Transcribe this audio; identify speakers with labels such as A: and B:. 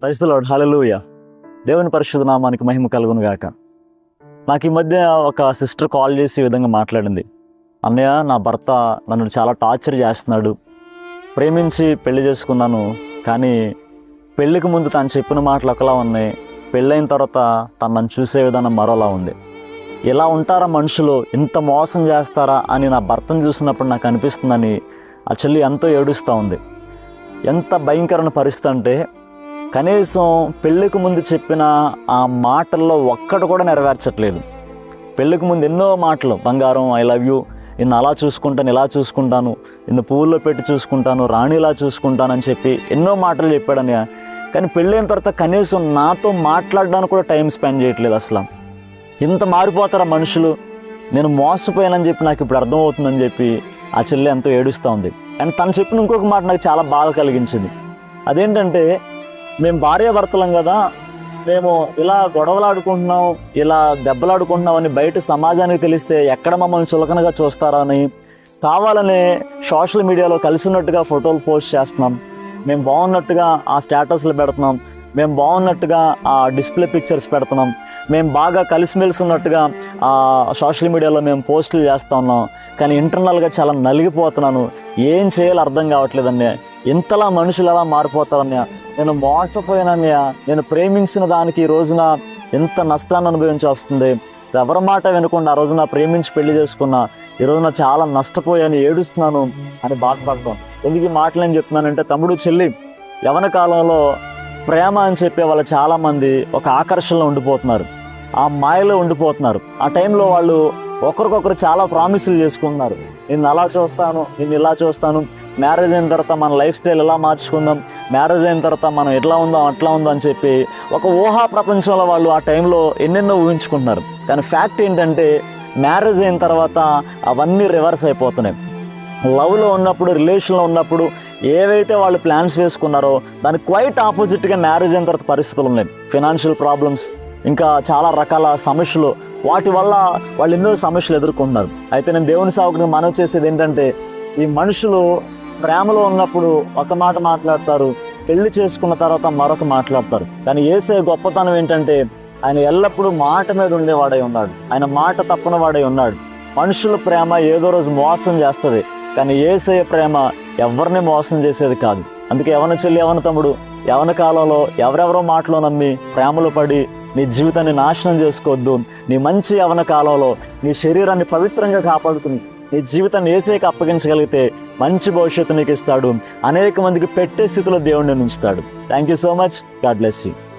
A: క్రైస్తలోడు హల్లెలూయా. దేవుని పరిశుద్ధ నామానికి మహిమ కలుగును గాక. నాకు ఈ మధ్య ఒక సిస్టర్ కాల్ చేసి ఈ విధంగా మాట్లాడింది. అన్నయ్య నా భర్త నన్ను చాలా టార్చర్ చేస్తున్నాడు. ప్రేమించి పెళ్ళి చేసుకున్నాను. కానీ పెళ్ళికి ముందు తను చెప్పిన మాటలు ఒకలా ఉన్నాయి. పెళ్ళైన తర్వాత తను నన్ను చూసే విధానం మరోలా ఉంది. ఇలా ఉంటారా మనుషులు? ఇంత మోసం చేస్తారా? అని నా భర్తను చూసినప్పుడు నాకు అనిపిస్తుందని ఆ చెల్లి ఎంతో ఏడుస్తూ ఉంది. ఎంత భయంకరమైన పరిస్థితి అంటే కనీసం పెళ్ళికి ముందు చెప్పిన ఆ మాటల్లో ఒక్కటి కూడా నెరవేర్చట్లేదు. పెళ్ళికి ముందు ఎన్నో మాటలు బంగారం ఐ లవ్ యూ నిన్ను అలా చూసుకుంటాను ఇలా చూసుకుంటాను నిన్ను పువ్వుల్లో పెట్టి చూసుకుంటాను రాణిలా చూసుకుంటాను అని చెప్పి ఎన్నో మాటలు చెప్పాడని కానీ పెళ్ళైన తర్వాత కనీసం నాతో మాట్లాడడానికి కూడా టైం స్పెండ్ చేయట్లేదు అసలు. ఇంత మారిపోతారా మనుషులు? నేను మోసపోయానని చెప్పి నాకు ఇప్పుడు అర్థమవుతుందని చెప్పి ఆ చెల్లె ఎంతో ఏడుస్తూ ఉంది. అండ్ తను చెప్పిన ఇంకొక మాట నాకు చాలా బాధ కలిగించింది. అదేంటంటే మేము భార్యాభర్తలం కదా. మేము ఇలా గొడవలాడుకుంటున్నాం ఇలా దెబ్బలాడుకుంటున్నాం అని బయట సమాజానికి తెలిస్తే ఎక్కడ మమ్మల్ని చులకనగా చూస్తారని కావాలనే సోషల్ మీడియాలో కలిసినట్టుగా ఫోటోలు పోస్ట్ చేస్తున్నాం. మేము బాగున్నట్టుగా ఆ స్టేటస్లు పెడుతున్నాం. మేము బాగున్నట్టుగా ఆ డిస్ప్లే పిక్చర్స్ పెడుతున్నాం. మేము బాగా కలిసిమెలిసి ఉన్నట్టుగా ఆ సోషల్ మీడియాలో మేము పోస్టులు చేస్తూ ఉన్నాం. కానీ ఇంటర్నల్గా చాలా నలిగిపోతున్నాను. ఏం చేయాలో అర్థం కావట్లేదండి. ఇంతలా మనుషులు ఎలా మారిపోతారన్నయ్య? నేను మోసపోయానన్నయ్య. నేను ప్రేమించిన దానికి ఈ రోజున ఎంత నష్టాన్ని అనుభవించి వస్తుంది. ఎవరి మాట వినకుండా ఆ రోజున ప్రేమించి పెళ్ళి చేసుకున్నా ఈ రోజున చాలా నష్టపోయాను ఏడుస్తున్నాను అని బాధపడతాం ఎందుకు ఈ మాటలు ఏం చెప్తున్నానంటే తమ్ముడు చెల్లి యవన కాలంలో ప్రేమ అని చెప్పే వాళ్ళు చాలామంది ఒక ఆకర్షణలో ఉండిపోతున్నారు. ఆ మాయలో ఉండిపోతున్నారు. ఆ టైంలో వాళ్ళు ఒకరికొకరు చాలా ప్రామిసులు చేసుకున్నారు. నేను అలా చూస్తాను నేను ఇలా చూస్తాను. మ్యారేజ్ అయిన తర్వాత మన లైఫ్ స్టైల్ ఎలా మార్చుకుందాం మ్యారేజ్ అయిన తర్వాత మనం ఎట్లా ఉందాం అట్లా ఉందాం అని చెప్పి ఒక ఊహా ప్రపంచంలో వాళ్ళు ఆ టైంలో ఎన్నెన్నో ఊహించుకుంటున్నారు. కానీ ఫ్యాక్ట్ ఏంటంటే మ్యారేజ్ అయిన తర్వాత అవన్నీ రివర్స్ అయిపోతున్నాయి. లవ్లో ఉన్నప్పుడు రిలేషన్లో ఉన్నప్పుడు ఏవైతే వాళ్ళు ప్లాన్స్ వేసుకున్నారో దానికి క్వైట్ ఆపోజిట్గా మ్యారేజ్ అయిన తర్వాత పరిస్థితులు ఉన్నాయి. ఫినాన్షియల్ ప్రాబ్లమ్స్ ఇంకా చాలా రకాల సమస్యలు వాటి వల్ల వాళ్ళు ఎన్నో సమస్యలు ఎదుర్కొంటున్నారు. అయితే నేను దేవుని సాగుకు మనవి చేసేది ఏంటంటే ఈ మనుషులు ప్రేమలో ఉన్నప్పుడు ఒక మాట మాట్లాడతారు పెళ్ళి చేసుకున్న తర్వాత మరొక మాట్లాడతారు. కానీ ఏసే గొప్పతనం ఏంటంటే ఆయన ఎల్లప్పుడూ మాట మీద ఉండేవాడై ఉన్నాడు. ఆయన మాట తప్పని వాడై ఉన్నాడు. మనుషుల ప్రేమ ఏదో రోజు మోసం చేస్తుంది. కానీ ఏసయ ప్రేమ ఎవరిని మోసం చేసేది కాదు. అందుకే ఎవరిన చెల్లి ఎవరిన తమ్ముడు ఎవరి కాలంలో ఎవరెవరో మాటలో నమ్మి ప్రేమలో పడి నీ జీవితాన్ని నాశనం చేసుకోవద్దు. నీ మంచి యవన కాలంలో నీ శరీరాన్ని పవిత్రంగా కాపాడుకుని నీ జీవితాన్ని ఏసేకి అప్పగించగలిగితే మంచి భవిష్యత్తు నీకు ఇస్తాడు. అనేక మందికి పెట్టే స్థితిలో దేవుడిని ఉంచుతాడు. Thank you so much God bless you